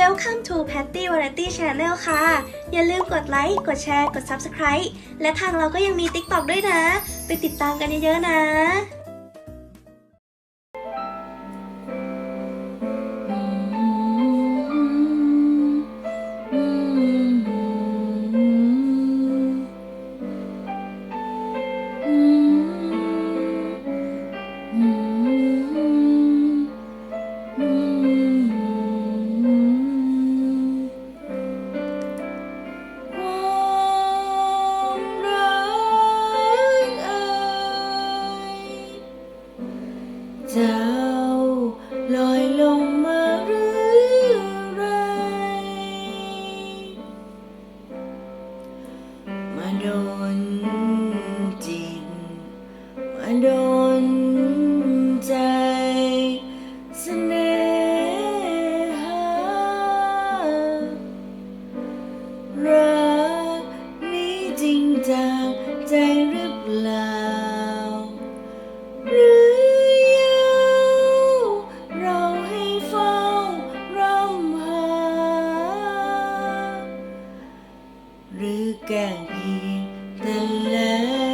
Welcome to Patty Variety Channel ค่ะ อย่าลืมกดไลค์ กดแชร์ กด Subscribe และทางเราก็ยังมี TikTok ด้วยนะ ไปติดตามกันเยอะๆนะ จากใจหรือเปล่า หรือยังเราให้เฝ้ารำหา หรือแกล้งเพีแต่แลต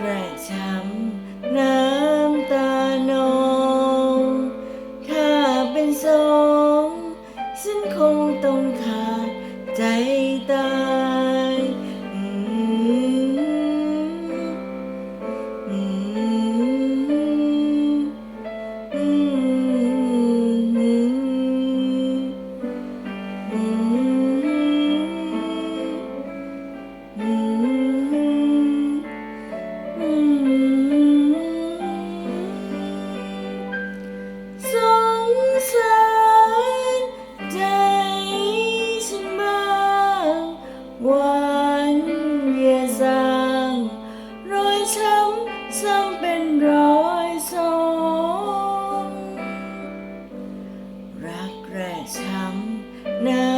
รักแรกช้ำน้ำ ซ้ำเป็นรอยสองรักแรกช้ำน้ำ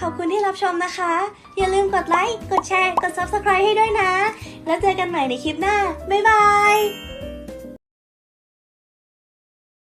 ขอบคุณที่รับชมนะคะ อย่าลืมกดไลค์ กดแชร์ กด Subscribe ให้ด้วยนะ แล้วเจอกันใหม่ในคลิปหน้า บ๊ายบาย